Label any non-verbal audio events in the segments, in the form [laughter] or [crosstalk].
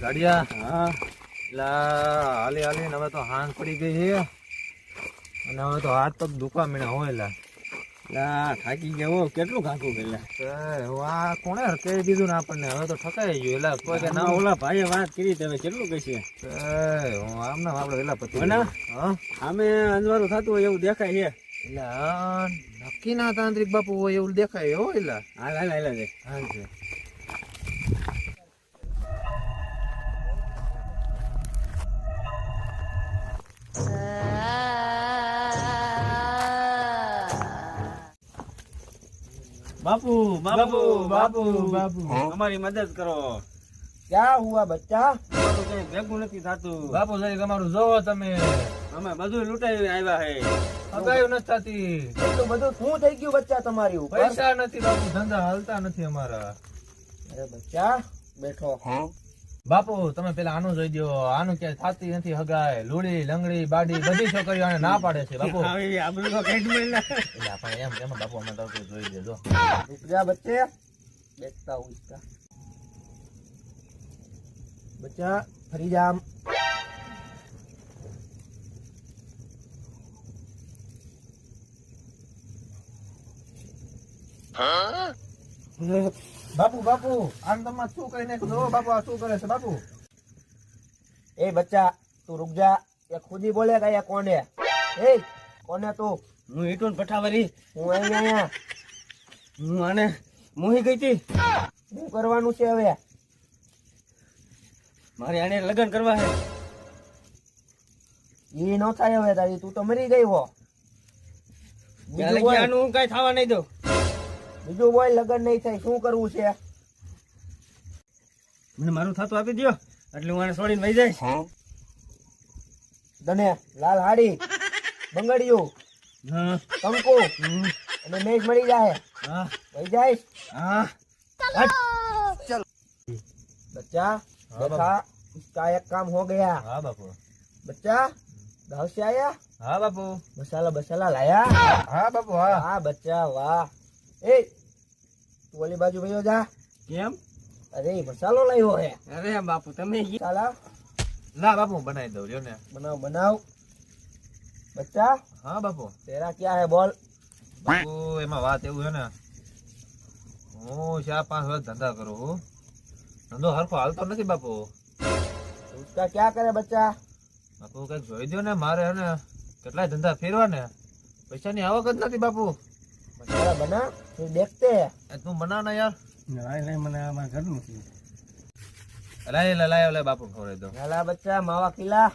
ગાડિયા? હા. લા હાલી હાલી હવે તો હાંસ પડી ગઈ છે. અને હવે તો હાથ પગ દુખવા મીણા હોય લા. લા થાકી ગયા હો. કેટલું ખાખું પેલા? હું આ કોણે કહી દીધું ને આપણને? હવે તો ઠકાઈ ગયું. એલા કોઈ કે ના ઓલા ભાઈએ વાત કરી તમે કેટલું કહીએ હું આમ ના આપણે એલા પતિ? હા. આમે અંજવારું થતું હોય એવું દેખાય છે? એટલે આ નક્કી ના તાંત્રિક બાપુ હોય એવું દેખાય હો એલા. હાલ હાલ હાલ હાલ. હા બાપુ બાપુ બાપુ બાપુ. અમારી મદદ કરો. ક્યાં હુઆ બચ્ચા? બાપુ કઈ ભેગું નથી થતું. બાપુ જરી તમારું જોવો તમે. અમે બધું લૂંટાઈ આવ્યા હે. અગાયું નથી થતી. તો બધું શું થઈ ગયું બચ્ચા તમારી ઉપર? પૈસા નથી બાપુ ધંધા હાલતા નથી અમારા. અરે બચ્ચા બેઠો. બાપુ તમે પેલા આનું જોઈ દો આનું ક્યાંય થતી નથી હગાય. લુડી લંગડી બાડી બધી છોકરીઓ આને ના પાડે છે બાપુ. પણ એમ એમ બાપુ અમે તો જોઈ દેજો ઉપજા બચ્ચે? બેસતા ઉચતા બચ્ચા ફરી જામ. હા [laughs] બાપુ બાપુ આમ તમે શું કરીને જો બાપુ આ શું કરે છે બાપુ? એ બચ્ચા તું રૂક જા. એ ખુદી બોલે કે અહીંયા કોને? એ કોને તું? હું ઈટુન પઠાવરી. હું અહીંયા. હું આને મોહી ગઈ હતી. શું કરવાનું છે હવે? મારે આને લગ્ન કરવા છે. એ ન થાય હવે તારી તું તો મરી ગઈ હો. આનું કઈ થવા નહીં દઉં. બીજું બોલ લગન નહીં થાય શું કરવું છે મને મારું થતું આપી દ્યો એટલે હું આને છોડીને વહી જઈશ તને લાલ હાડી બંગડિયું હા કંકુ અને મેઘ મળી જાય હા વહી જાય હા बच्चा हाँ, देखा इसका एक काम हो गया હા બાપુ बच्चा गाँव से आया હા બાપુ मसाला बसाला लाया હા બાપુ હા वाह बच्चा वाह એ તું ઓલી બાજુ ભાઈઓ જા. કેમ? અરે મસાલો લાવ્યો હે. અરે બાપુ તમે ચાલા ના બાપુ બનાવી દઉં લ્યો ને. બનાવ બનાવ. બચ્ચા હા બાપુ. તેરા ક્યાં હે બોલ. બાપુ એમાં વાત એવું છે ને. હું ચાર પાંચ વર્ષ ધંધા કરું ધંધો હરખો હાલતો નથી બાપુ. ઉસકા ક્યાં કરે બચ્ચા? બાપુ કંઈક જોઈ દો ને મારે હે ને કેટલાય ધંધા ફેરવા ને. પૈસાની આવક જ નથી બાપુ. बड़ा बना फिर देखते हैं तुम बना ना यार नहीं नहीं मैंने मैं घर में की लाए लाए लाए बापू खवड़े दो लाला बच्चा मावा खिला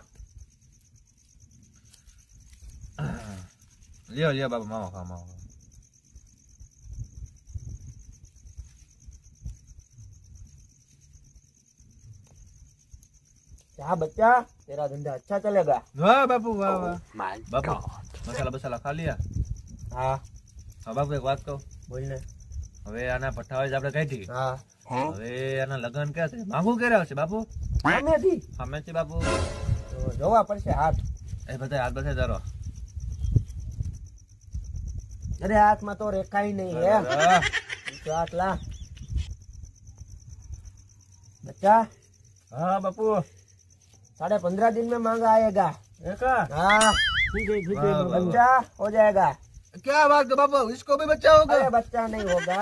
लियो लियो बाबू मावा खा मावा हाँ बच्चा तेरा धंधा अच्छा चलेगा वाह बापू वाह वाह बापू मसाला बसाला खा लिया हाँ બાપુ એક વાત કહું? બોલ હવે આના પઠાવાજ આપણે કહી દીધી હવે આના લગ્ન ક્યાં છે? માંગુ ક્યારે આવશે બાપુ? સામેથી? સામેથી બાપુ. જોવા પડશે હાથ. એ બધા હાથ બધા ધરો. અરે હાથમાં તો રેખાય નહીં હે હાથ લા. બચ્ચા હા બાપુ. સાડે પંદ્રહ દિન મેં માંગા આયેગા હા. બચ્ચા હો જાયેગા. ઠીક છે વાહ, બાપુ. बच्चा हो जाएगा क्या बात कर बापू इसको भी बच्चा होगा अरे बच्चा नहीं होगा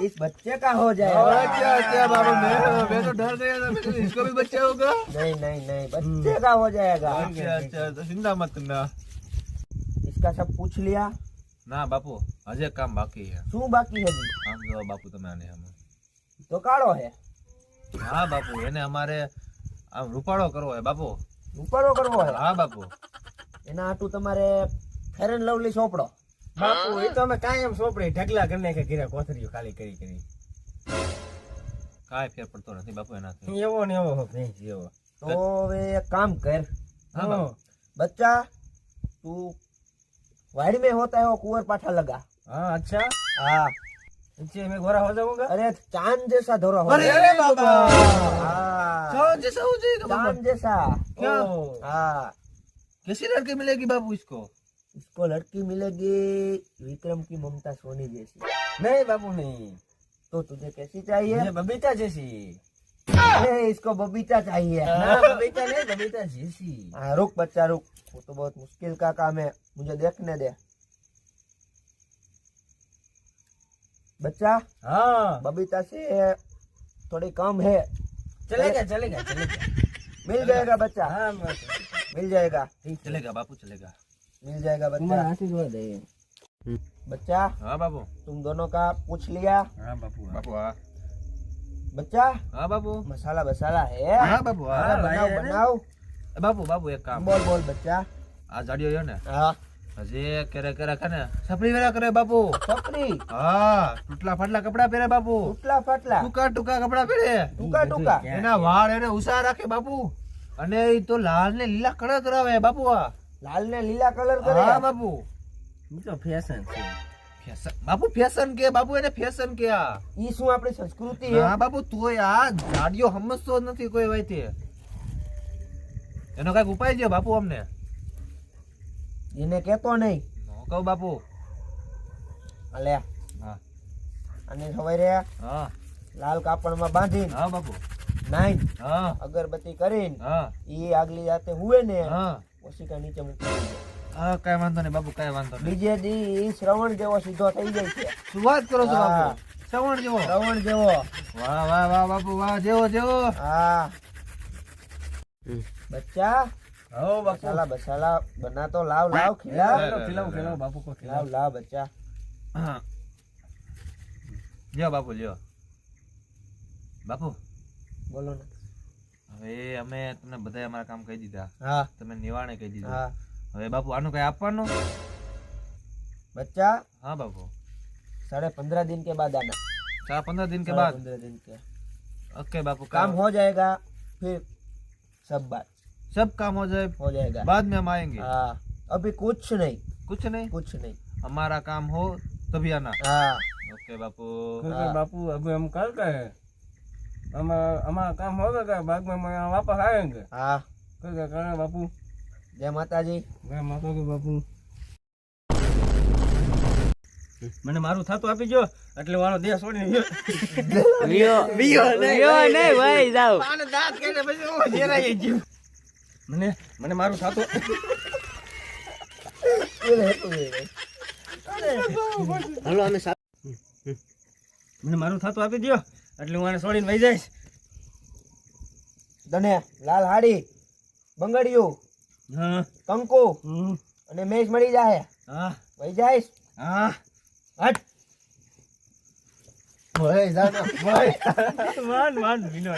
इस बच्चे का हो जाएगा अच्छा अच्छा बाबू मैं मैं तो डर गया था मैं कहा, इसको भी बच्चा होगा नहीं नहीं नहीं बच्चे का हो जाएगा अच्छा अच्छा तो चिंता मत करना इसका सब पूछ लिया ના બાપુ હજી એક કામ બાકી છે શું બાકી है जी? આમ જો બાપુ તમે આને આમ तो काढ़ो है હા બાપુ એને અમારે આમ રૂપાળો કરવો હોય બાપુ ઉપરો કરવો है હા બાપુ એના હાટું તમારે ફેર એન્ડ લવલી સોપડો બાપુ એ તો અમે કાયમ સોપડી ઢગલા કરી નાખે ઘીરા કોથરીઓ ખાલી કરી કરી કાંઈ ફેર પડતો નથી બાપુ એનાથી એવો ને એવો ભેંસ એવો તો હવે એક કામ કર હા બાપુ बच्चा तू वाड़ी में होता है वो कुंवर पाठा लगा हाँ अच्छा हाँ इससे मैं गोरा हो जाऊंगा अरे चांद जैसा धोरा हो अरे अरे बाबा हाँ चांद जैसा हो जाएगा बाबा चांद जैसा क्या? ओ, हाँ कैसी लड़की मिलेगी बाबू इसको इसको लड़की मिलेगी विक्रम की ममता सोनी जैसी। नहीं बाबू नहीं। तो तुझे कैसी चाहिए? बबीता जैसी। इसको बबीता चाहिए। हाँ, बबीता नहीं बबीता जैसी। हाँ रुक बच्चा रुक। वो तो बहुत मुश्किल का काम है। मुझे देखने दे। बच्चा हाँ। बबीता से थोड़ी कम है। चलेगा चलेगा चलेगा। मिल जाएगा बच्चा। हाँ मिल जाएगा। चलेगा बापू चलेगा। मिल जाएगा तुम्हारा बच्चा आशीर्वाद है बच्चा હા બાપુ तुम दोनों का पूछ लिया हाँ बापू બાપુ હા बच्चा હા બાપુ मसाला बसाला है હા બાપુ હા हाँ, बनाओ भाई, है ना? बनाओ એ બાપુ બાપુ એક કામ बोल बोल बच्चा આ જાડિયો રહ્યો ને हाँ હજી કેરે કેરે કને સપડી વેરા કરે બાપુ छपरी હા તૂટલા ફાટલા કપડા પહેરે બાપુ टूटला फाटला ટૂંકા ટૂંકા કપડા પહેરે टूका टूका એના વાળ એને ઉષા રાખે બાપુ અને એ તો લાલ ને લીલા કલર કરાવે બાપુ આ લાલ ને લીલા કલર કરે હા બાપુ. તો ફેશન છે. બાપુ ફેશન કે? બાપુ એને ફેશન કે આ? ઈ શું આપણી સંસ્કૃતિ હા બાપુ તોય આ જાડિયો હમસતો નથી કોઈ હોય તે એનો કંઈક ઉપાય છે બાપુ અમને. એને કેતો નહીં. કહું બાપુ. અલે હા. અને સવારે હા? લાલ કાપડમાં બાંધી હા બાપુ. નાઈ હા. અગરબત્તી કરીને હા. ઈ આગલી જાતે હુવે ને હા. પછી નીચે મૂકી હા કઈ વાંધો નહીં બાપુ કઈ વાંધો નહીં. બીજે દી શ્રવણ જેવો સીધો થઈ જાય છે. શું વાત કરો છો બાપુ? શ્રવણ જેવો? શ્રવણ જેવો. વાહ વાહ વાહ બાપુ વાહ જેવો જેવો. હા. બચ્ચા? હો બસાલા બસાલા બના તો લાવ લાવ ખીલા. ખીલાવ ખીલાવ બાપુ કો ખીલાવ. લાવ બચ્ચા. હા. લ્યો બાપુ લ્યો. બાપુ. બોલો ને. હવે અમે તમને બધા અમારા કામ કહી દીધા હા તમે નિવાણે કહી દીધું હા હવે બાપુ આનું કઈ આપવાનું बच्चा હા બાપુ साढ़े पंद्रह दिन के बाद आना चार पंद्रह दिन के साढ़े बाद पंद्रह दिन के ओके बापू काम हो जाएगा फिर सब बात सब काम हो जाए हो जाएगा बाद में हम आएंगे हाँ अभी कुछ नहीं कुछ नहीं कुछ नहीं हमारा काम हो तभी आना हाँ ओके बापू क्योंकि बापू अभी हम कल गए અમારા અમારા કામ હોગા બાગમાં વાપસ આવે હા. કાકા બાપુ. જય માતાજી. જય માતાજી બાપુ. મને મારું થાતું આપી જો એટલે વાળો દેહ છોડીને ગયો વિયો. વિયો નહીં. ભાઈ જાવ આને દાંત કરીને પછી હું જેરાઈ ગયો. મને મને મારું થાતું હાલો અમે મને મારું થાતું આપી દો એટલે હું આને છોડીને વહી જઈશ. તને લાલ હાડી બંગડિયું હા. કંકુ. અને મેચ મળી જાય હા. વહી જઈશ? હા. હટ. ભાઈ જા ભાઈ [laughs] માન માન વિનો